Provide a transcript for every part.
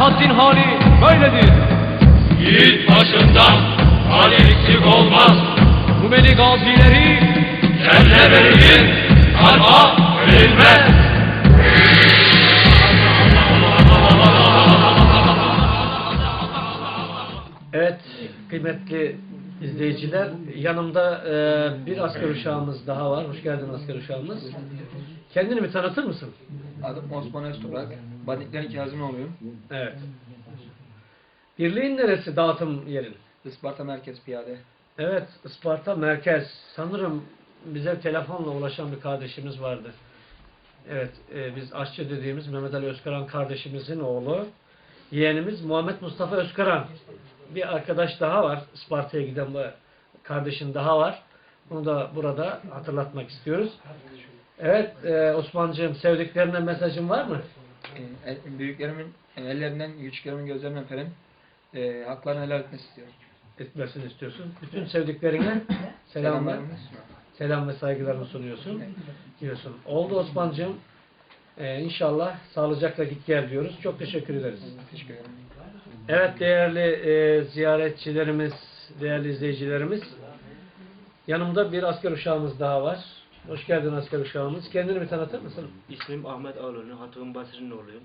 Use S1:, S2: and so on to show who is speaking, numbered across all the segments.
S1: Serhaddin hali böyledir.
S2: Yiğit başından hali eksik olmaz.
S1: Rumeli gazileri
S2: Kelle verilir, kalba verilmez.
S3: Evet kıymetli izleyiciler yanımda e, bir asker uşağımız daha var. Hoş geldin asker uşağımız. Kendini bir tanıtır mısın?
S4: Adım Osman Öztoprak. Badiklerin Kazım oluyorum.
S3: Evet. Birliğin neresi dağıtım yerin?
S4: Isparta Merkez Piyade.
S3: Evet Isparta merkez. Sanırım bize telefonla ulaşan bir kardeşimiz vardı. Evet e, biz aşçı dediğimiz Mehmet Ali Özkaran kardeşimizin oğlu. Yeğenimiz Muhammed Mustafa Özkaran. Bir arkadaş daha var. Isparta'ya giden bu kardeşin daha var. Bunu da burada hatırlatmak istiyoruz. Evet e, Osman'cığım sevdiklerine mesajın var mı?
S4: El- büyüklerimin e, ellerinden, küçüklerimin gözlerinden öperim. Ee, haklarını helal etmesi istiyorum.
S3: Etmesini istiyorsun. Bütün sevdiklerine selam.
S4: Selamlarımı
S3: selam ve saygılarını sunuyorsun. Diyorsun. Oldu Osman'cığım. Ee, inşallah sağlıcakla git gel diyoruz. Çok teşekkür ederiz.
S4: Teşekkür ederim.
S3: Evet değerli e, ziyaretçilerimiz, değerli izleyicilerimiz. Yanımda bir asker uşağımız daha var. Hoş geldin asker uşağımız. Kendini bir tanıtır mısın?
S5: İsmim Ahmet Ağlıoğlu, Hatip'in Basri'nin oğluyum.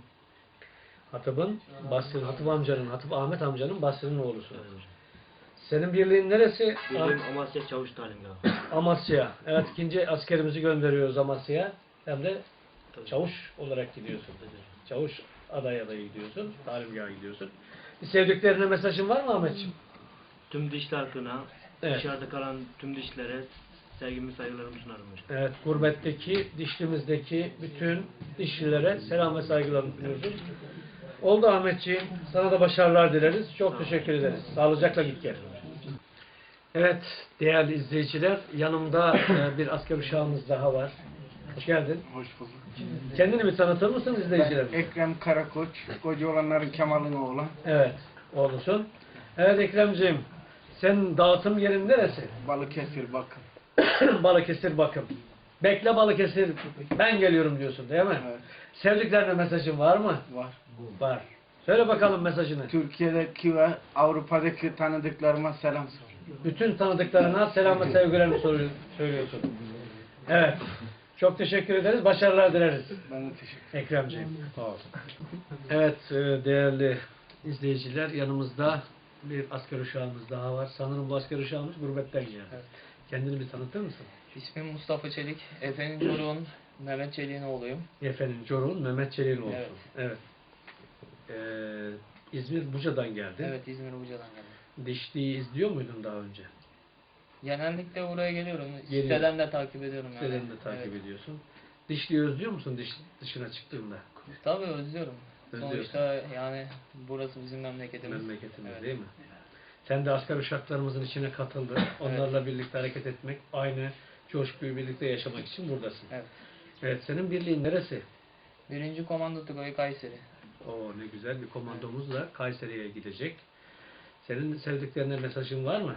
S3: Hatip'in, Basri, Hatip amcanın, Hatip Ahmet amcanın Basri'nin oğlusun. Senin birliğin neresi?
S5: Bildiğim Amasya Çavuş Talimgahı.
S3: Amasya. Evet ikinci askerimizi gönderiyoruz Amasya'ya. Hem de
S5: Tabii.
S3: çavuş olarak gidiyorsun. Çavuş aday adayı gidiyorsun. Talimgaha gidiyorsun. Bir sevdiklerine mesajın var mı Ahmetciğim?
S5: Tüm dişli halkına,
S3: Evet.
S5: dışarıda kalan tüm dişlere sevgimi saygılarımı sunarım.
S3: Evet, gurbetteki, dişlimizdeki bütün dişlilere selam ve saygılarımı sunuyoruz. Oldu Ahmetciğim. Sana da başarılar dileriz. Çok teşekkür ederiz. Sağlıcakla git gel. Evet, değerli izleyiciler, yanımda e, bir asker uşağımız daha var. Hoş geldin.
S6: Hoş bulduk.
S3: Kendini bir tanıtır mısın izleyicilerimiz?
S6: Ekrem Karakoç, koca olanların Kemal'ın oğlu.
S3: Evet, oğlusun. Evet Ekremciğim, sen dağıtım yerin neresi?
S6: Balıkesir bakın.
S3: Balıkesir bakım. Bekle Balıkesir, ben geliyorum diyorsun değil mi?
S6: Evet.
S3: Sevdiklerine mesajın var mı?
S6: Var.
S3: Var. Söyle bakalım mesajını.
S6: Türkiye'deki ve Avrupa'daki tanıdıklarıma selam söyle.
S3: Bütün tanıdıklarına selam ve sevgilerimi söylüyorsun. Evet. Çok teşekkür ederiz. Başarılar dileriz.
S6: Ben de teşekkür
S3: Ekremciğim. Sağ ol. Evet e, değerli izleyiciler yanımızda bir asker uşağımız daha var. Sanırım bu asker uşağımız gurbetten geldi. Kendini bir tanıtır mısın?
S7: İsmim Mustafa Çelik. Efe'nin çocuğun Mehmet Çelik'in oğluyum.
S3: Efendim Corun Mehmet Çelik'in olsun.
S7: Evet.
S3: Evet. Ee, İzmir Buca'dan geldi.
S7: Evet İzmir Buca'dan geldim.
S3: Dişli'yi izliyor muydun daha önce?
S7: Genellikle buraya geliyorum.
S3: Geliyor.
S7: Siteden de takip ediyorum yani.
S3: Siteden de takip
S7: evet.
S3: ediyorsun. Dişli'yi özlüyor musun diş, dışına çıktığında?
S7: Tabii özlüyorum. Sonuçta yani burası bizim memleketimiz.
S3: Memleketimiz
S7: Evet.
S3: değil mi? Sen de asker uşaklarımızın içine katıldın. Onlarla birlikte hareket etmek, aynı coşkuyu birlikte yaşamak için buradasın.
S7: Evet.
S3: Evet, senin birliğin neresi?
S7: Birinci Komando Tugayı Kayseri.
S3: Oo ne güzel bir komandomuz da Kayseri'ye gidecek. Senin sevdiklerine mesajın var mı?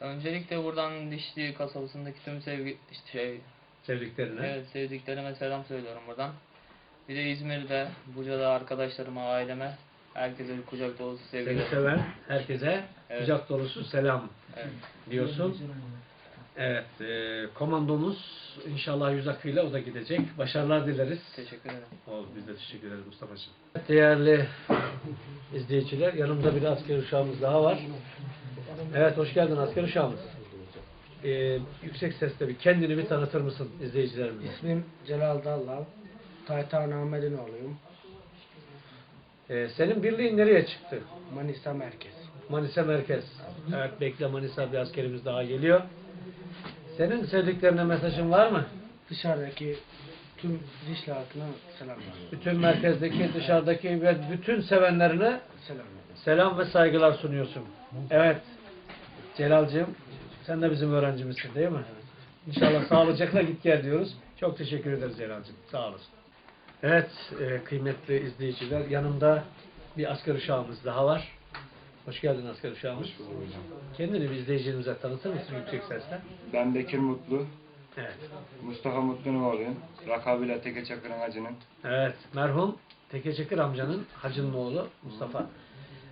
S7: Öncelikle buradan Dişli kasabasındaki tüm sevgi şey
S3: Sevdiklerine.
S7: evet sevdiklerime selam söylüyorum buradan. Bir de İzmir'de, Buca'da arkadaşlarıma, aileme herkese bir kucak dolusu
S3: Seni
S7: sevgiler.
S3: seven herkese
S7: Evet.
S3: kucak dolusu selam
S7: Evet.
S3: diyorsun. Evet, e, komandomuz inşallah yüz akıyla o da gidecek. Başarılar dileriz.
S7: Teşekkür ederim.
S3: Ol, biz de teşekkür ederiz Mustafa'cığım. Değerli izleyiciler, yanımda bir asker uşağımız daha var. Evet, hoş geldin asker uşağımız. Ee, yüksek sesle bir kendini bir tanıtır mısın izleyicilerimize?
S6: İsmim Celal Dallal. Taytan Ahmet'in oğluyum.
S3: Ee, senin birliğin nereye çıktı?
S6: Manisa Merkez.
S3: Manisa Merkez. Evet, bekle Manisa bir askerimiz daha geliyor. Senin sevdiklerine mesajın var mı?
S6: Dışarıdaki tüm dişli halkına selam veriyorum.
S3: Bütün merkezdeki, dışarıdaki ve bütün sevenlerine
S6: Selam
S3: selam ve saygılar sunuyorsun. Evet. Celal'cığım sen de bizim öğrencimizsin değil mi? İnşallah sağlıcakla git gel diyoruz. Çok teşekkür ederiz Celal'cığım. Sağ olasın. Evet e, kıymetli izleyiciler yanımda bir asker uşağımız daha var. Hoş geldin asker uşağımız. Kendini bir izleyicilerimize tanıtır mısın yüksek sesle?
S6: Ben Bekir Mutlu.
S3: Evet.
S8: Mustafa Mutlu'nun oğluyum. Rakabıyla Teke Çakır'ın hacının.
S3: Evet, merhum Teke Çakır amcanın hacının oğlu Mustafa.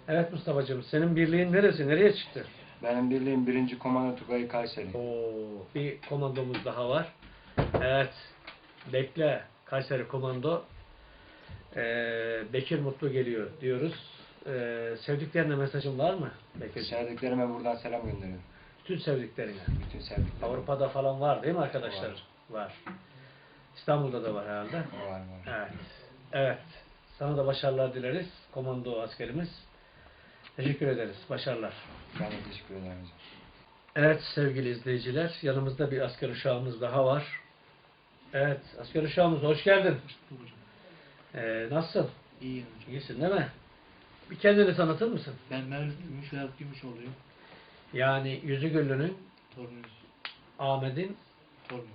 S3: Evet Mustafa'cığım, senin birliğin neresi, nereye çıktı?
S8: Benim birliğim birinci komando Tugay Kayseri.
S3: Oo, bir komandomuz daha var. Evet, bekle Kayseri komando. Ee, Bekir Mutlu geliyor diyoruz. Ee, sevdiklerine mesajın var mı Bekir?
S8: Sevdiklerime buradan selam gönderiyorum.
S3: Bütün sevdiklerine.
S8: Bütün sevdiklerime.
S3: Avrupa'da falan var değil mi arkadaşlar? Var. İstanbul'da da var herhalde.
S8: Var var.
S3: Evet. Evet. Sana da başarılar dileriz. Komando askerimiz. Teşekkür ederiz. Başarılar.
S8: Ben de teşekkür ederim.
S3: Evet sevgili izleyiciler. Yanımızda bir asker uşağımız daha var. Evet. Asker uşağımız hoş geldin. Ee, nasılsın?
S9: İyiyim hocam.
S3: İyisin değil mi? Bir kendini tanıtır mısın?
S9: Ben Mevlüt Gümüş Vedat Gümüş oluyor.
S3: Yani Yüzügüllü'nün
S9: Torunuyuz.
S3: Ahmet'in
S9: Torunum.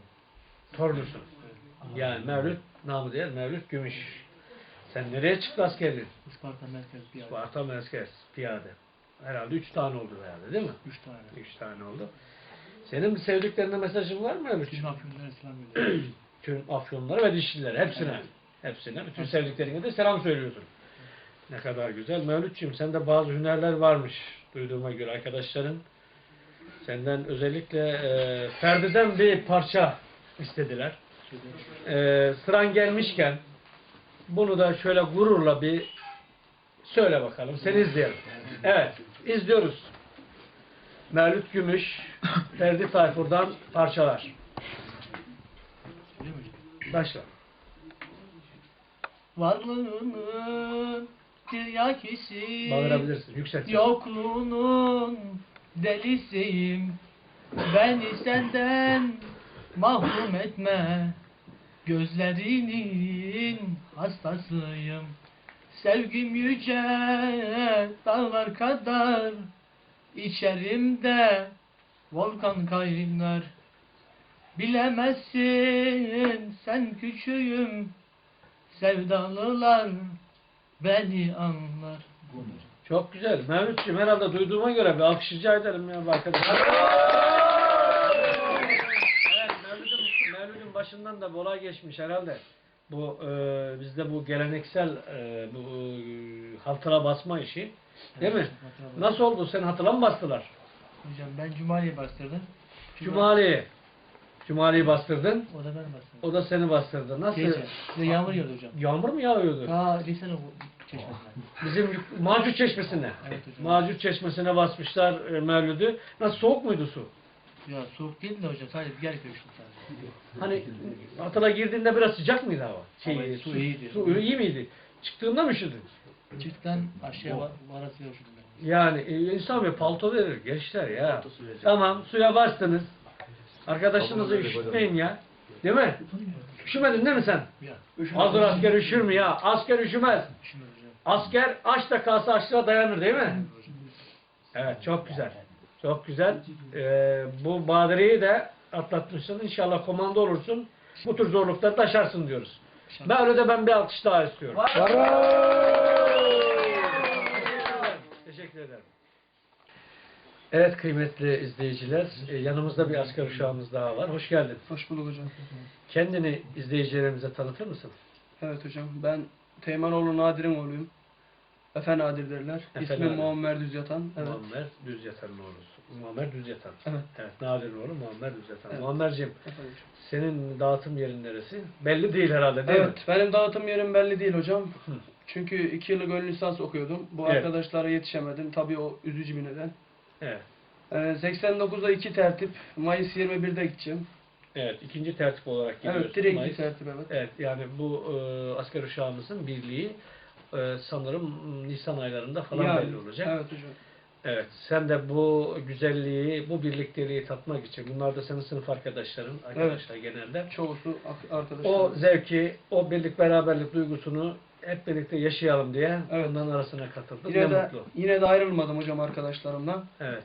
S3: torunusun.
S9: Evet.
S3: Yani Mevlüt namı diğer Mevlüt Gümüş. Sen nereye çıktı askerliğin?
S9: Isparta Merkez bir yer.
S3: Sparta Meskes, piyade. Herhalde üç tane oldu herhalde değil mi?
S9: Üç tane.
S3: Üç tane oldu. Senin sevdiklerine mesajın var mı Mevlüt?
S9: Bütün afyonlara selam gönderiyorum.
S3: Tüm afyonlara ve dişlilere hepsine. Hepsine. Bütün sevdiklerine de selam söylüyorsun. Ne kadar güzel. Mevlütçüğüm sende bazı hünerler varmış. Duyduğuma göre arkadaşların. Senden özellikle e, Ferdi'den bir parça istediler. E, sıran gelmişken bunu da şöyle gururla bir söyle bakalım. Seni izleyelim. Evet. izliyoruz. Mevlüt Gümüş, Ferdi Tayfur'dan parçalar. Başla.
S9: Varlığının tiryakisi.
S3: Bağırabilirsin. Yükselt.
S9: Yokluğunun delisiyim. Beni senden mahrum etme. Gözlerinin hastasıyım. Sevgim yüce dağlar kadar. İçerimde volkan kaynar. Bilemezsin sen küçüğüm. Sevdalılar beni anlar.
S3: Çok güzel. Mevlütçüğüm herhalde duyduğuma göre bir alkış rica ederim ya arkadaşlar. Evet Mevlüt'ün, Mevlüt'ün başından da olay geçmiş herhalde. Bu e, bizde bu geleneksel e, bu e, hatıra basma işi. Değil mi? Nasıl oldu? Sen hatıra mı bastılar?
S9: Hocam ben Cumali'ye bastırdım.
S3: Cumali'yi. Cumali'yi bastırdın.
S9: O da ben bastırdım.
S3: O da seni bastırdı. Nasıl?
S9: Gece. Size yağmur yağdı hocam.
S3: Yağmur mu yağıyordu?
S9: Ta Risale çeşmesinden.
S3: Bizim Macur Çeşmesi'ne.
S9: Evet hocam.
S3: Macur Çeşmesi'ne basmışlar e, Mevlüt'ü. Nasıl soğuk muydu su?
S9: Ya soğuk değil de hocam sadece bir yer görüştüm sadece.
S3: Hani hatıra girdiğinde biraz sıcak mıydı hava? Şey,
S9: Hava- su iyiydi.
S3: Su iyi miydi? Çıktığında mı üşüdün?
S9: Çiftten aşağıya var, varası görüştüm ben.
S3: Yani e, insan bir palto verir gençler ya. Tamam suya bastınız. Arkadaşınızı üşütmeyin ya. Değil mi? Üşümedin değil mi sen? Hazır asker üşür mü ya? Asker üşümez.
S9: Şimdi.
S3: Asker aç da kalsa açlığa dayanır değil mi? Evet çok güzel. Çok güzel. Ee, bu badireyi de atlatmışsın. İnşallah komando olursun. Bu tür zorlukları da aşarsın diyoruz. Ben öyle de ben bir alkış daha istiyorum. Teşekkür ederim. Evet kıymetli izleyiciler, e, yanımızda bir asker uşağımız daha var. Hoş geldin.
S10: Hoş bulduk hocam.
S3: Kendini izleyicilerimize tanıtır mısın?
S10: Evet hocam. Ben Teymanoğlu Nadir'in oğluyum. Efe Nadir derler.
S3: Efe
S10: İsmim
S3: Nadir.
S10: Muammer Düz Yatan. Evet.
S3: Muammer Düz Yatan'ın oğlusu. Muammer Düz Yatan.
S10: Evet.
S3: Evet, Nadir'in oğlu Muammer Düz Yatan.
S10: Evet.
S3: Muammerciğim,
S10: Efendim.
S3: senin dağıtım yerin neresi? Belli değil herhalde değil mi?
S10: Evet. Benim dağıtım yerim belli değil hocam.
S3: Hı.
S10: Çünkü iki yıllık ön lisans okuyordum. Bu
S3: Evet.
S10: arkadaşlara yetişemedim. Tabii o üzücü bir neden.
S3: Evet.
S10: Ee, 89'da iki tertip. Mayıs 21'de gideceğim.
S3: Evet, ikinci tertip olarak gidiyorsun.
S10: Evet. Direkt
S3: Mayıs.
S10: tertip evet.
S3: Evet, yani bu e, asker uşağımızın birliği e, sanırım Nisan aylarında falan
S10: Yani,
S3: belli olacak.
S10: Evet hocam.
S3: Evet, sen de bu güzelliği, bu birlikteliği tatmak için, bunlar da senin sınıf arkadaşların, arkadaşlar genelde.
S10: Çoğusu arkadaşlar.
S3: O zevki, o birlik beraberlik duygusunu hep birlikte yaşayalım diye
S10: Evet.
S3: onların arasına katıldım.
S10: yine
S3: ne
S10: de,
S3: mutlu.
S10: yine de ayrılmadım hocam arkadaşlarımdan.
S3: Evet.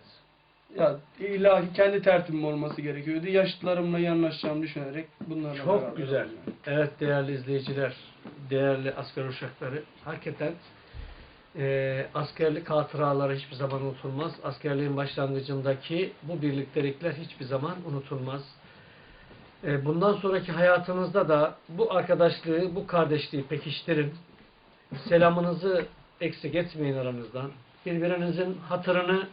S10: Ya illa kendi tertibim olması gerekiyordu. Yaşıtlarımla iyi anlaşacağımı düşünerek bunlarla
S3: Çok güzel.
S10: yani.
S3: Evet değerli izleyiciler, değerli asker uşakları, hakikaten e, askerlik hatıraları hiçbir zaman unutulmaz. Askerliğin başlangıcındaki bu birliktelikler hiçbir zaman unutulmaz. E, bundan sonraki hayatınızda da bu arkadaşlığı, bu kardeşliği pekiştirin. Selamınızı eksik etmeyin aranızdan. Birbirinizin hatırını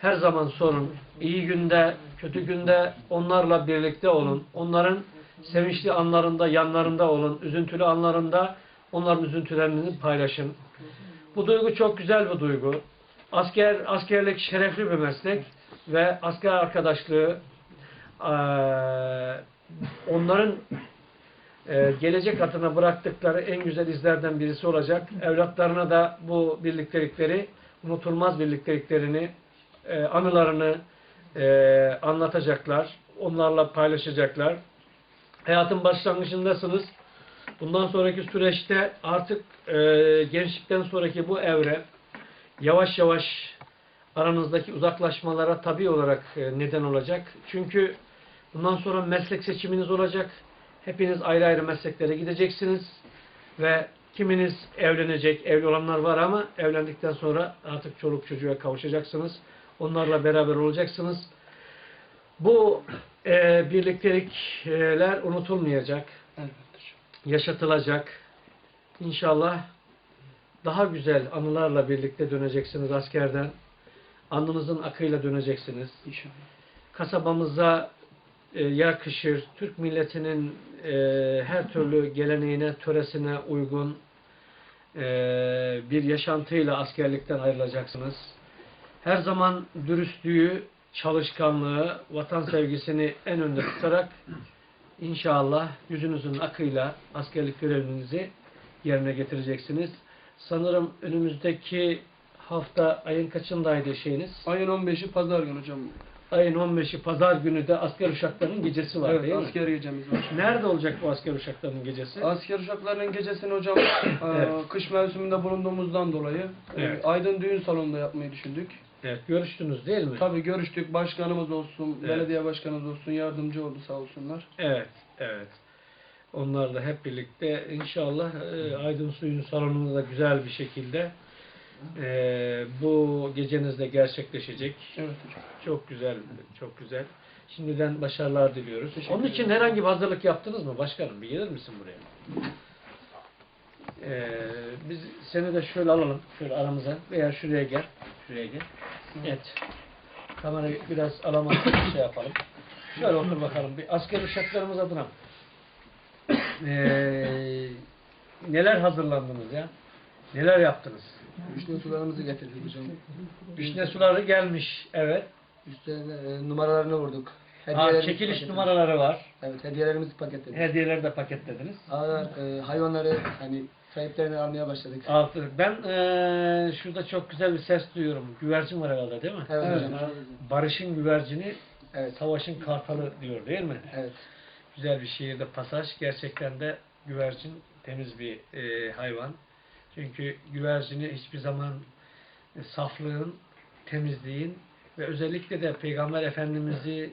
S3: her zaman sorun. İyi günde, kötü günde onlarla birlikte olun. Onların sevinçli anlarında yanlarında olun. Üzüntülü anlarında onların üzüntülerini paylaşın. Bu duygu çok güzel bir duygu. Asker, askerlik şerefli bir meslek ve asker arkadaşlığı onların eee, gelecek adına bıraktıkları en güzel izlerden birisi olacak. Evlatlarına da bu birliktelikleri, unutulmaz birlikteliklerini, eee, anılarını eee, anlatacaklar. Onlarla paylaşacaklar. Hayatın başlangıcındasınız. Bundan sonraki süreçte artık eee, gençlikten sonraki bu evre yavaş yavaş aranızdaki uzaklaşmalara tabi olarak e, neden olacak. Çünkü bundan sonra meslek seçiminiz olacak. Hepiniz ayrı ayrı mesleklere gideceksiniz ve kiminiz evlenecek, evli olanlar var ama evlendikten sonra artık çoluk çocuğa kavuşacaksınız. Onlarla beraber olacaksınız. Bu e, birliktelikler unutulmayacak,
S10: Elbette.
S3: yaşatılacak. İnşallah daha güzel anılarla birlikte döneceksiniz askerden. Alnınızın akıyla döneceksiniz.
S10: İnşallah.
S3: Kasabamıza e, yakışır, Türk milletinin e, her türlü geleneğine, töresine uygun e, bir yaşantıyla askerlikten ayrılacaksınız. Her zaman dürüstlüğü, çalışkanlığı, vatan sevgisini en önde tutarak inşallah yüzünüzün akıyla askerlik görevinizi yerine getireceksiniz. Sanırım önümüzdeki hafta ayın kaçındaydı şeyiniz?
S10: Ayın 15'i pazar günü hocam.
S3: Ayın 15'i pazar günü de asker uşaklarının gecesi var
S10: evet,
S3: değil mi?
S10: asker gecemiz var.
S3: Nerede olacak bu asker uşaklarının gecesi?
S10: Asker uşaklarının gecesini hocam e,
S3: Evet.
S10: kış mevsiminde bulunduğumuzdan dolayı e,
S3: Evet.
S10: Aydın Düğün Salonu'nda yapmayı düşündük.
S3: Evet, görüştünüz değil mi?
S10: Tabii görüştük. Başkanımız olsun,
S3: Evet.
S10: belediye başkanımız olsun yardımcı oldu sağ olsunlar.
S3: Evet, evet. Onlarla hep birlikte inşallah e, Aydın Suyun salonunda da güzel bir şekilde e, bu geceniz de gerçekleşecek.
S10: Evet hocam.
S3: Çok güzel, çok güzel. Şimdiden başarılar diliyoruz.
S10: Teşekkür
S3: Onun için herhangi bir hazırlık yaptınız mı başkanım? Bir gelir misin buraya? Ee, biz seni de şöyle alalım, şöyle aramıza veya şuraya gel, şuraya gel. Evet. Kamerayı biraz alamazsak şey yapalım. Şöyle otur bakalım. Bir asker uşaklarımız adına. Ee, neler hazırlandınız ya? Neler yaptınız?
S11: Vişne sularımızı getirdik hocam.
S3: Vişne suları gelmiş. Evet.
S11: Üstlerine e, numaralarını vurduk.
S3: Ha,
S11: Hediyelerimizi
S3: çekiliş
S11: paketledik.
S3: numaraları var.
S11: Evet, hediyelerimizi paketledik.
S3: Hediyeleri de paketlediniz.
S11: Ağlar, e, hayvanları hani sahiplerine almaya başladık.
S3: Altı. Ben eee, şurada çok güzel bir ses duyuyorum. Güvercin var herhalde değil mi?
S11: Evet. hocam.
S3: Barış'ın güvercini,
S11: Evet.
S3: savaşın kartalı diyor değil mi?
S11: Evet.
S3: Güzel bir şiirde pasaj. Gerçekten de güvercin temiz bir eee, hayvan. Çünkü güvercini hiçbir zaman e, saflığın, temizliğin ve özellikle de Peygamber Efendimiz'i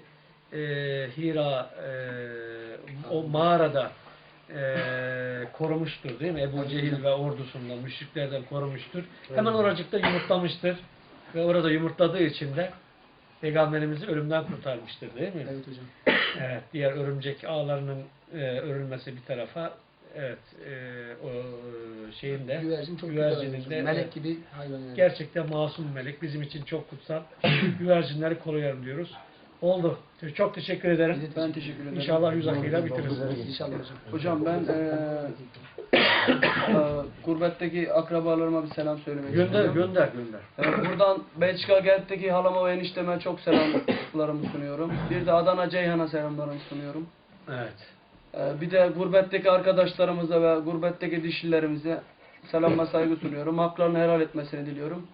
S3: eee, Hira eee, o mağarada eee, korumuştur değil mi? Ebu Cehil ve ordusundan, müşriklerden korumuştur. Hemen oracıkta yumurtlamıştır. Ve orada yumurtladığı için de Peygamberimizi ölümden kurtarmıştır değil mi?
S11: Evet hocam.
S3: Evet, diğer örümcek ağlarının e, örülmesi bir tarafa evet e, o şeyin de
S11: Güvercin çok
S3: güvercinin
S11: güzel.
S3: de,
S11: hocam. Melek gibi hayvan yani.
S3: gerçekten masum melek bizim için çok kutsal. Güvercinleri koruyalım diyoruz. Oldu. Çok teşekkür ederim.
S10: Ben teşekkür ederim.
S3: İnşallah yüz akıyla bitiririz.
S11: İnşallah hocam.
S10: Hocam ben e, e, gurbetteki akrabalarıma bir selam söylemek
S3: Gönder,
S10: istiyorum.
S3: gönder, gönder.
S10: Ee, Buradan Belçika Gent'teki halama ve enişteme çok selamlarımı sunuyorum. Bir de Adana Ceyhan'a selamlarımı sunuyorum.
S3: Evet.
S10: Ee, Bir de gurbetteki arkadaşlarımıza ve gurbetteki dişlilerimize selam ve saygı sunuyorum. Haklarını helal etmesini diliyorum.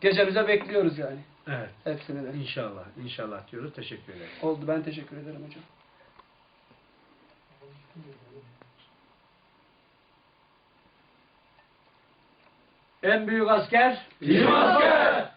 S10: Gecemize bekliyoruz yani.
S3: Evet.
S10: Hepsini de.
S3: İnşallah, inşallah diyoruz. Teşekkür ederim.
S10: Oldu. Ben teşekkür ederim hocam.
S3: En büyük asker
S2: Bizim asker!